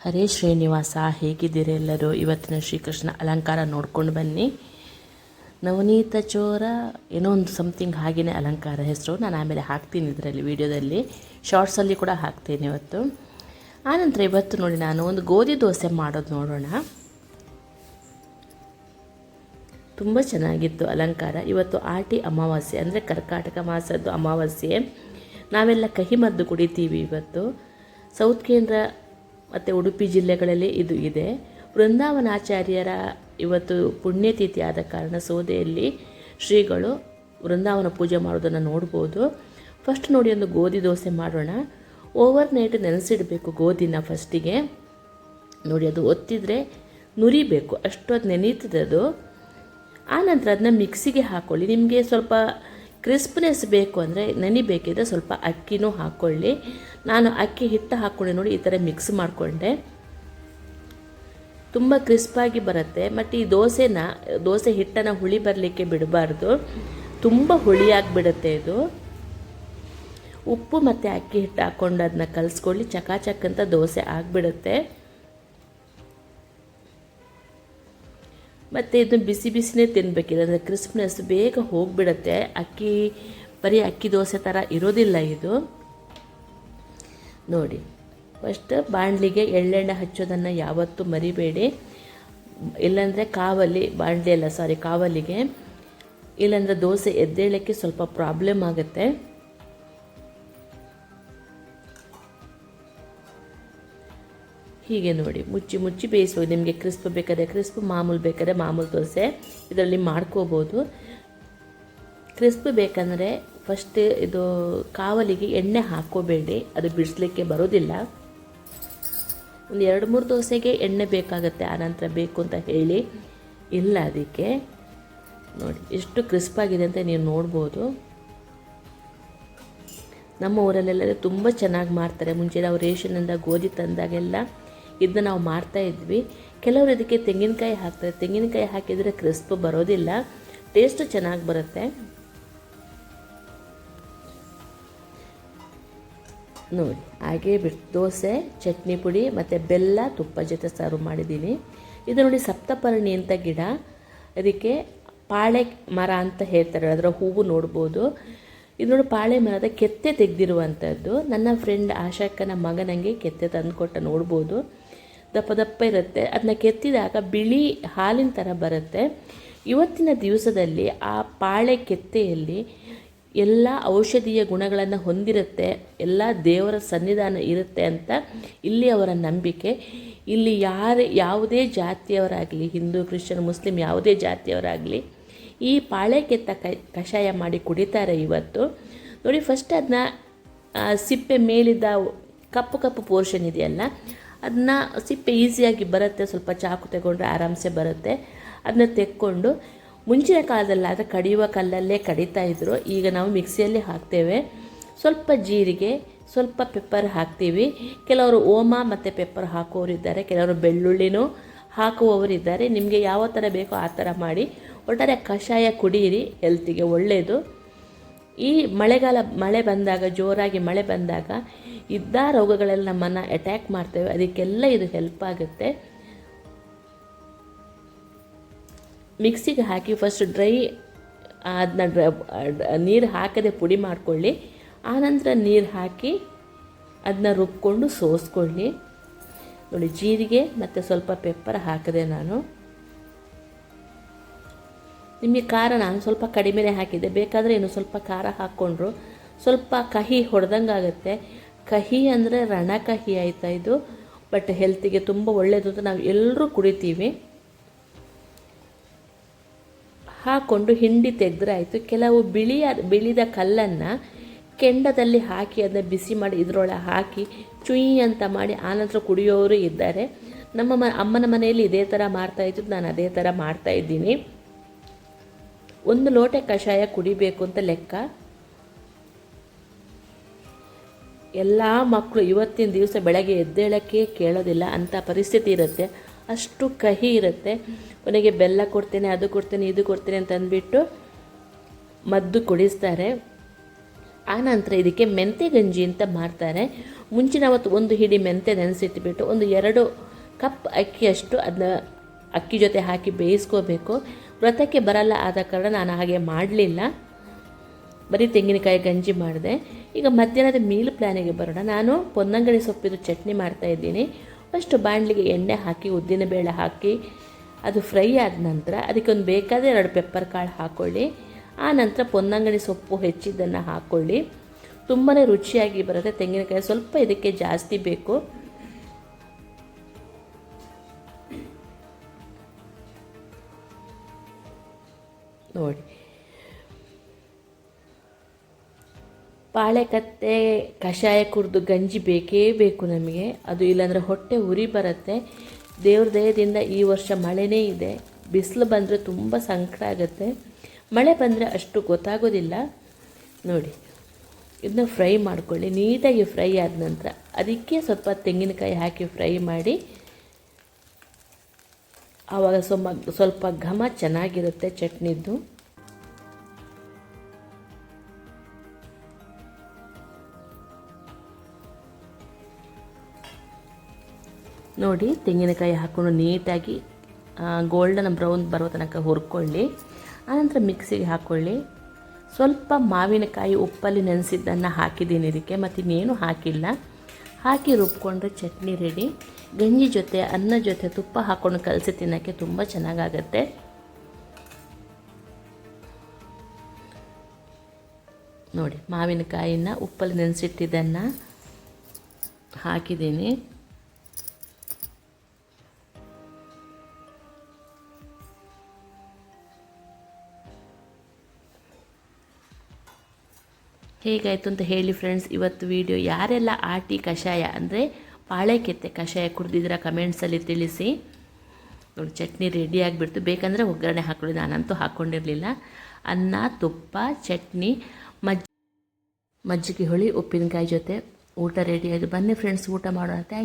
ಹರೇ ಶ್ರೀನಿವಾಸ, ಹೇಗಿದ್ದೀರಿ ಎಲ್ಲರೂ? ಇವತ್ತಿನ ಶ್ರೀಕೃಷ್ಣ ಅಲಂಕಾರ ನೋಡ್ಕೊಂಡು ಬನ್ನಿ. ನವನೀತ ಚೋರ, ಏನೋ ಒಂದು ಸಮಥಿಂಗ್ ಹಾಗೆಯೇ ಅಲಂಕಾರ ಹೆಸರು. ನಾನು ಆಮೇಲೆ ಹಾಕ್ತೀನಿ ಇದರಲ್ಲಿ, ವಿಡಿಯೋದಲ್ಲಿ. ಶಾರ್ಟ್ಸಲ್ಲಿ ಕೂಡ ಹಾಕ್ತೀನಿ ಇವತ್ತು. ಆನಂತರ ಇವತ್ತು ನೋಡಿ ನಾನು ಒಂದು ಗೋಧಿ ದೋಸೆ ಮಾಡೋದು ನೋಡೋಣ. ತುಂಬ ಚೆನ್ನಾಗಿತ್ತು ಅಲಂಕಾರ. ಇವತ್ತು ಆಟಿ ಅಮಾವಾಸ್ಯೆ, ಅಂದರೆ ಕರ್ಕಾಟಕ ಮಾಸದ್ದು ಅಮಾವಾಸ್ಯೆ. ನಾವೆಲ್ಲ ಕಹಿ ಮದ್ದು ಕುಡಿತೀವಿ ಇವತ್ತು. ಸೌತ್ ಕೇಂದ್ರ ಮತ್ತು ಉಡುಪಿ ಜಿಲ್ಲೆಗಳಲ್ಲಿ ಇದು ಇದೆ. ವೃಂದಾವನಾಚಾರ್ಯರ ಇವತ್ತು ಪುಣ್ಯತಿಥಿ ಆದ ಕಾರಣ ಸೋದೆಯಲ್ಲಿ ಶ್ರೀಗಳು ವೃಂದಾವನ ಪೂಜೆ ಮಾಡೋದನ್ನು ನೋಡ್ಬೋದು. ಫಸ್ಟ್ ನೋಡಿ ಒಂದು ಗೋಧಿ ದೋಸೆ ಮಾಡೋಣ. ಓವರ್ ನೈಟ್ ನೆನೆಸಿಡಬೇಕು ಗೋಧಿನ ಫಸ್ಟಿಗೆ ನೋಡಿ ಅದು ಒತ್ತಿದರೆ ನುರಿಬೇಕು. ಅಷ್ಟು ಅದು. ನೆನೀತದೆ ಅದು ಆನಂತರ ಅದನ್ನ ಮಿಕ್ಸಿಗೆ ಹಾಕ್ಕೊಳ್ಳಿ ನಿಮಗೆ ಸ್ವಲ್ಪ ಕ್ರಿಸ್ಪ್ನೆಸ್ ಬೇಕು ಅಂದರೆ ನೆನಿಬೇಕಿದ್ರೆ ಸ್ವಲ್ಪ ಅಕ್ಕಿನೂ ಹಾಕ್ಕೊಳ್ಳಿ ನಾನು ಅಕ್ಕಿ ಹಿಟ್ಟು ಹಾಕ್ಕೊಂಡೆ ನೋಡಿ, ಈ ಥರ ಮಿಕ್ಸ್ ಮಾಡಿಕೊಂಡೆ. ತುಂಬ ಕ್ರಿಸ್ಪಾಗಿ ಬರುತ್ತೆ ಮತ್ತು ಈ ದೋಸೆನ, ದೋಸೆ ಹಿಟ್ಟನ್ನು ಹುಳಿ ಬರಲಿಕ್ಕೆ ಬಿಡಬಾರ್ದು. ತುಂಬ ಹುಳಿಯಾಗಿಬಿಡುತ್ತೆ ಇದು. ಉಪ್ಪು ಮತ್ತು ಅಕ್ಕಿ ಹಿಟ್ಟು ಹಾಕ್ಕೊಂಡು ಅದನ್ನ ಕಲಿಸ್ಕೊಳ್ಳಿ, ಚಕಾಚಕ್ ಅಂತ ದೋಸೆ ಆಗಿಬಿಡುತ್ತೆ. ಮತ್ತು ಇದನ್ನು ಬಿಸಿ ಬಿಸಿನೇ ತಿನ್ನಬೇಕಿದೆ ಅಂದರೆ ಕ್ರಿಸ್ಪ್ನೆಸ್ ಬೇಗ ಹೋಗಿಬಿಡತ್ತೆ. ಅಕ್ಕಿ, ಬರೀ ಅಕ್ಕಿ ದೋಸೆ ಥರ ಇರೋದಿಲ್ಲ ಇದು. ನೋಡಿ ಫಸ್ಟ್ ಬಾಣಲಿಗೆ ಎಳ್ಳೆಣ್ಣೆ ಹಚ್ಚೋದನ್ನು ಯಾವತ್ತೂ ಮರಿಬೇಡಿ. ಇಲ್ಲಾಂದರೆ ಕಾವಲಿ ಬಾಣಲಿ ಅಲ್ಲ ಸಾರಿ ಕಾವಲಿಗೆ ಇಲ್ಲಾಂದರೆ ದೋಸೆ ಎದ್ದೇಳಕ್ಕೆ ಸ್ವಲ್ಪ ಪ್ರಾಬ್ಲಮ್ ಆಗುತ್ತೆ. ಹೀಗೆ ನೋಡಿ, ಮುಚ್ಚಿ ಮುಚ್ಚಿ ಬೇಯಿಸ್ಬೋದು. ನಿಮಗೆ ಕ್ರಿಸ್ಪ್ ಬೇಕಾದ್ರೆ ಕ್ರಿಸ್ಪ್ ಮಾಮೂಲು ಬೇಕಾದ್ರೆ ಮಾಮೂಲು ದೋಸೆ, ಇದರಲ್ಲಿ ಮಾಡ್ಕೋಬೋದು. ಕ್ರಿಸ್ಪ್ ಬೇಕಂದರೆ ಫಸ್ಟ್ ಇದು ಕಾವಲಿಗೆ ಎಣ್ಣೆ ಹಾಕ್ಕೋಬೇಡಿ, ಅದು ಬಿಡಿಸ್ಲಿಕ್ಕೆ ಬರೋದಿಲ್ಲ. ಒಂದು ಎರಡು ಮೂರು ದೋಸೆಗೆ ಎಣ್ಣೆ ಬೇಕಾಗುತ್ತೆ ಆನಂತರ ಬೇಕು ಅಂತ ಹೇಳಿ. ಇಲ್ಲ ಅದಕ್ಕೆ. ನೋಡಿ, ಎಷ್ಟು ಕ್ರಿಸ್ಪಾಗಿದೆ ಅಂತ ನೀವು ನೋಡ್ಬೋದು. ನಮ್ಮ ಊರಲ್ಲೆಲ್ಲ ತುಂಬ ಚೆನ್ನಾಗಿ ಮಾಡ್ತಾರೆ. ಮುಂಚೆ ನಾವು ರೇಷನಿಂದ ಗೋಧಿ ತಂದಾಗೆಲ್ಲ ಇದನ್ನ ನಾವು ಮಾಡ್ತಾ ಇದ್ವಿ. ಕೆಲವರು ಇದಕ್ಕೆ ತೆಂಗಿನಕಾಯಿ ಹಾಕ್ತಾರೆ. ತೆಂಗಿನಕಾಯಿ ಹಾಕಿದರೆ ಕ್ರಿಸ್ಪ್ ಬರೋದಿಲ್ಲ. ಟೇಸ್ಟ್ ಚೆನ್ನಾಗಿ ಬರುತ್ತೆ. ನೋಡಿ, ಹಾಗೆ ಬಿಟ್ಟು ದೋಸೆ, ಚಟ್ನಿ ಪುಡಿ ಮತ್ತು ಬೆಲ್ಲ, ತುಪ್ಪ ಜೊತೆ ಸರ್ವ್ ಮಾಡಿದ್ದೀನಿ ಇದು ನೋಡಿ ಸಪ್ತಪರ್ಣಿ ಅಂತ ಗಿಡ. ಅದಕ್ಕೆ ಪಾಳೆ ಮರ ಅಂತ ಹೇಳ್ತಾರೆ. ಅದರ ಹೂವು ನೋಡ್ಬೋದು. ಇದು ನೋಡಿ ಪಾಳೆ ಮರದ ಕೆತ್ತೆ ತೆಗೆದಿರುವಂಥದ್ದು ನನ್ನ ಫ್ರೆಂಡ್ ಆಶಾಕ್ಕನ ಮಗನಂಗೆ ಕೆತ್ತೆ ಕೆತ್ತೆ ತಂದುಕೊಟ್ಟ ನೋಡ್ಬೋದು. ದಪ್ಪ ದಪ್ಪ ಇರುತ್ತೆ ಅದನ್ನ ಕೆತ್ತಿದಾಗ ಬಿಳಿ ಹಾಲಿನ ಥರ ಬರುತ್ತೆ. ಇವತ್ತಿನ ದಿವಸದಲ್ಲಿ ಆ ಪಾಳೆ ಕೆತ್ತೆಯಲ್ಲಿ ಎಲ್ಲ ಔಷಧೀಯ ಗುಣಗಳನ್ನು ಹೊಂದಿರುತ್ತೆ. ಎಲ್ಲ ದೇವರ ಸನ್ನಿಧಾನ ಇರುತ್ತೆ ಅಂತ ಇಲ್ಲಿ ಅವರ ನಂಬಿಕೆ. ಇಲ್ಲಿ ಯಾರು, ಯಾವುದೇ ಜಾತಿಯವರಾಗಲಿ, ಹಿಂದೂ, ಕ್ರಿಶ್ಚಿಯನ್, ಮುಸ್ಲಿಂ, ಯಾವುದೇ ಜಾತಿಯವರಾಗಲಿ ಈ ಪಾಳೆ ಕೆತ್ತ ಕಷಾಯ ಮಾಡಿ ಕುಡಿತಾರೆ ಇವತ್ತು. ನೋಡಿ ಫಸ್ಟ್ ಅದನ್ನ ಸಿಪ್ಪೆ ಮೇಲಿದ್ದ ಕಪ್ಪು ಕಪ್ಪು ಪೋರ್ಷನ್ ಇದೆಯಲ್ಲ ಅದನ್ನ ಸಿಪ್ಪೆ ಈಸಿಯಾಗಿ ಬರುತ್ತೆ, ಸ್ವಲ್ಪ ಚಾಕು ತಗೊಂಡ್ರೆ ಆರಾಮ್ಸೆ ಬರುತ್ತೆ. ಅದನ್ನ ತೆಕ್ಕೊಂಡು ಮುಂಚಿನ ಕಾಲದಲ್ಲಾದರೆ ಕಡಿಯುವ ಕಲ್ಲಲ್ಲೇ ಕಡಿತಾ ಇದ್ದರು ಈಗ ನಾವು ಮಿಕ್ಸಿಯಲ್ಲಿ ಹಾಕ್ತೇವೆ. ಸ್ವಲ್ಪ ಜೀರಿಗೆ, ಸ್ವಲ್ಪ ಪೆಪ್ಪರ್ ಹಾಕ್ತೀವಿ. ಕೆಲವರು ಓಮ ಮತ್ತು ಪೆಪ್ಪರ್ ಹಾಕುವವರಿದ್ದಾರೆ ಕೆಲವರು ಬೆಳ್ಳುಳ್ಳಿನೂ ಹಾಕುವವರಿದ್ದಾರೆ ನಿಮಗೆ ಯಾವ ಥರ ಬೇಕೋ ಆ ಥರ ಮಾಡಿ. ಒಟ್ಟಾರೆ ಕಷಾಯ ಕುಡಿಯಿರಿ ಹೆಲ್ತಿಗೆ ಒಳ್ಳೆಯದು ಈ ಮಳೆಗಾಲ ಮಳೆ ಬಂದಾಗ, ಜೋರಾಗಿ ಮಳೆ ಬಂದಾಗ ಇದ್ದ ರೋಗಗಳೆಲ್ಲ ನಮ್ಮನ್ನು ಅಟ್ಯಾಕ್ ಮಾಡ್ತೇವೆ. ಅದಕ್ಕೆಲ್ಲ ಇದು ಹೆಲ್ಪ್ ಆಗುತ್ತೆ. ಮಿಕ್ಸಿಗೆ ಹಾಕಿ ಫಸ್ಟ್ ಡ್ರೈ ಅದನ್ನ ನೀರು ಹಾಕದೆ ಪುಡಿ ಮಾಡಿಕೊಳ್ಳಿ. ಆನಂತರ ನೀರು ಹಾಕಿ ಅದನ್ನ ರುಬ್ಕೊಂಡು ಸೋಸ್ಕೊಳ್ಳಿ. ನೋಡಿ, ಜೀರಿಗೆ ಮತ್ತು ಸ್ವಲ್ಪ ಪೆಪ್ಪರ್ ಹಾಕಿದೆ ನಾನು. ನಿಮಗೆ ಖಾರ ನಾನು ಸ್ವಲ್ಪ ಕಡಿಮೆನೇ ಹಾಕಿದ್ದೆ. ಬೇಕಾದರೆ ಇನ್ನು ಸ್ವಲ್ಪ ಖಾರ ಹಾಕ್ಕೊಂಡ್ರು. ಸ್ವಲ್ಪ ಕಹಿ ಹೊಡೆದಂಗೆ ಆಗುತ್ತೆ ಕಹಿ ಅಂದರೆ ರಣ ಕಹಿ ಆಯಿತಾ ಇದು? ಬಟ್ ಹೆಲ್ತಿಗೆ ತುಂಬ ಒಳ್ಳೆಯದು ಅಂತ ನಾವು ಎಲ್ಲರೂ ಕುಡಿತೀವಿ. ಹಾಕ್ಕೊಂಡು ಹಿಂಡಿ ತೆಗೆದ್ರೆ ಆಯಿತು. ಕೆಲವು ಬಿಳಿಯ ಬಿಳಿದ ಕಲ್ಲನ್ನು ಕೆಂಡದಲ್ಲಿ ಹಾಕಿ ಅದನ್ನ ಬಿಸಿ ಮಾಡಿ ಇದರೊಳಗೆ ಹಾಕಿ ಚುಯಿ ಅಂತ ಮಾಡಿ ಆನಂತರ ಕುಡಿಯೋರು ಇದ್ದಾರೆ. ನಮ್ಮ ಮ, ಅಮ್ಮನ ಮನೆಯಲ್ಲಿ ಇದೇ ಥರ ಮಾಡ್ತಾಯಿದ್ದು ನಾನು ಅದೇ ಥರ ಮಾಡ್ತಾಯಿದ್ದೀನಿ ಒಂದು ಲೋಟೆ ಕಷಾಯ ಕುಡಿಬೇಕು ಅಂತ ಲೆಕ್ಕ. ಎಲ್ಲ ಮಕ್ಕಳು ಇವತ್ತಿನ ದಿವಸ ಬೆಳಗ್ಗೆ ಎದ್ದೇಳಕ್ಕೆ ಕೇಳೋದಿಲ್ಲ ಅಂಥ ಪರಿಸ್ಥಿತಿ ಇರುತ್ತೆ. ಅಷ್ಟು ಕಹಿ ಇರುತ್ತೆ. ಕೊನೆಗೆ ಬೆಲ್ಲ ಕೊಡ್ತೇನೆ, ಅದು ಕೊಡ್ತೇನೆ, ಇದು ಕೊಡ್ತೇನೆ ಅಂತ ಅಂದ್ಬಿಟ್ಟು ಮದ್ದು ಕುಡಿಸ್ತಾರೆ. ಆನಂತರ ಇದಕ್ಕೆ ಮೆಂತೆ ಗಂಜಿ ಅಂತ ಮಾಡ್ತಾರೆ. ಮುಂಚಿನ ಅವತ್ತು ಒಂದು ಹಿಡಿ ಮೆಂತೆ ನೆನೆಸಿಟ್ಬಿಟ್ಟು ಒಂದು ಎರಡು ಕಪ್ ಅಕ್ಕಿಯಷ್ಟು ಅದನ್ನ ಅಕ್ಕಿ ಜೊತೆ ಹಾಕಿ ಬೇಯಿಸ್ಕೋಬೇಕು. ವ್ರತಕ್ಕೆ ಬರಲ್ಲ ಆದ ಕಾರಣ ನಾನು ಹಾಗೆ ಮಾಡಲಿಲ್ಲ. ಬರೀ ತೆಂಗಿನಕಾಯಿ ಗಂಜಿ ಮಾಡಿದೆ. ಈಗ ಮಧ್ಯಾಹ್ನದ ಮೀಲ್ ಪ್ಲ್ಯಾನಿಗೆ ಬರೋಣ. ನಾನು ಪೊನ್ನಂಗಡಿ ಸೊಪ್ಪಿದು ಚಟ್ನಿ ಮಾಡ್ತಾ ಇದ್ದೀನಿ. ಫಸ್ಟು ಬಾಣಲಿಗೆ ಎಣ್ಣೆ ಹಾಕಿ ಉದ್ದಿನಬೇಳೆ ಹಾಕಿ, ಅದು ಫ್ರೈ ಆದ ನಂತರ ಅದಕ್ಕೆ ಒಂದು ಬೇಕಾದರೆ ಎರಡು ಪೆಪ್ಪರ್ ಕಾಳು ಹಾಕ್ಕೊಳ್ಳಿ ಆ ನಂತರ ಪೊನ್ನಂಗಡಿ ಸೊಪ್ಪು ಹೆಚ್ಚಿದ್ದನ್ನು ಹಾಕ್ಕೊಳ್ಳಿ ತುಂಬಾ ರುಚಿಯಾಗಿ ಬರುತ್ತೆ. ತೆಂಗಿನಕಾಯಿ ಸ್ವಲ್ಪ ಇದಕ್ಕೆ ಜಾಸ್ತಿ ಬೇಕು. ನೋಡಿ. ಬಾಳೆಕತ್ತೆ ಕಷಾಯ ಕುರಿದು ಗಂಜಿ ಬೇಕೇ ಬೇಕು ನಮಗೆ. ಅದು ಇಲ್ಲಾಂದರೆ ಹೊಟ್ಟೆ ಉರಿ ಬರುತ್ತೆ. ದೇವ್ರ ದಯದಿಂದ ಈ ವರ್ಷ ಮಳೆನೇ ಇದೆ. ಬಿಸಿಲು ಬಂದರೆ ತುಂಬ ಸಂಕಟ ಆಗುತ್ತೆ. ಮಳೆ ಬಂದರೆ ಅಷ್ಟು ಗೊತ್ತಾಗೋದಿಲ್ಲ. ನೋಡಿ, ಇದನ್ನ ಫ್ರೈ ಮಾಡ್ಕೊಳ್ಳಿ. ನೀಟಾಗಿ ಫ್ರೈ ಆದ ನಂತರ ಅದಕ್ಕೆ ಸ್ವಲ್ಪ ತೆಂಗಿನಕಾಯಿ ಹಾಕಿ ಫ್ರೈ ಮಾಡಿ ಆವಾಗ ಸ್ವಲ್ಪ ಸ್ವಲ್ಪ ಘಮ ಚೆನ್ನಾಗಿರುತ್ತೆ ಚಟ್ನಿದ್ದು. ನೋಡಿ, ತೆಂಗಿನಕಾಯಿ ಹಾಕ್ಕೊಂಡು ನೀಟಾಗಿ ಗೋಲ್ಡನ್ ಬ್ರೌನ್ ಬರೋ ತನಕ ಹುರ್ಕೊಳ್ಳಿ. ಆನಂತರ ಮಿಕ್ಸಿಗೆ ಹಾಕ್ಕೊಳ್ಳಿ ಸ್ವಲ್ಪ ಮಾವಿನಕಾಯಿ ಉಪ್ಪಲ್ಲಿ ನೆನೆಸಿದ್ದನ್ನು ಹಾಕಿದ್ದೀನಿ ಇದಕ್ಕೆ ಮತ್ತು ಇನ್ನೇನು ಹಾಕಿಲ್ಲ. ಹಾಕಿ ರುಬ್ಕೊಂಡ್ರೆ ಚಟ್ನಿ ರೆಡಿ ಗಂಜಿ ಜೊತೆ, ಅನ್ನ ಜೊತೆ ತುಪ್ಪ ಹಾಕ್ಕೊಂಡು ಕಲಸಿ ತಿನ್ನೋಕ್ಕೆ ತುಂಬ ಚೆನ್ನಾಗಾಗತ್ತೆ. ನೋಡಿ, ಮಾವಿನಕಾಯಿನ ಉಪ್ಪಲ್ಲಿ ನೆನೆಸಿಟ್ಟಿದ್ದನ್ನು ಹಾಕಿದ್ದೀನಿ. ಹೇಗಾಯಿತು ಅಂತ ಹೇಳಿ ಫ್ರೆಂಡ್ಸ್ ಇವತ್ತು ವಿಡಿಯೋ ಯಾರೆಲ್ಲ ಆಟಿ ಕಷಾಯ ಅಂದರೆ ಪಾಳೆಕೆತ್ತೆ ಕಷಾಯ ಕುಡ್ದಿದ್ರ ಕಮೆಂಟ್ಸಲ್ಲಿ ತಿಳಿಸಿ. ನೋಡಿ, ಚಟ್ನಿ ರೆಡಿ ಆಗಿಬಿಡ್ತು. ಬೇಕಂದರೆ ಒಗ್ಗರಣೆ ಹಾಕೊಳ್ಳಿ. ನಾನಂತೂ ಹಾಕ್ಕೊಂಡಿರಲಿಲ್ಲ ಅನ್ನ, ತುಪ್ಪ, ಚಟ್ನಿ, ಮಜ್ಜಿ, ಮಜ್ಜಿಗೆ ಹುಳಿ, ಉಪ್ಪಿನಕಾಯಿ ಜೊತೆ ಊಟ ರೆಡಿ ಆಯಿತು. ಬನ್ನಿ ಫ್ರೆಂಡ್ಸ್ ಊಟ ಮಾಡೋಣ. ಥ್ಯಾಂಕ್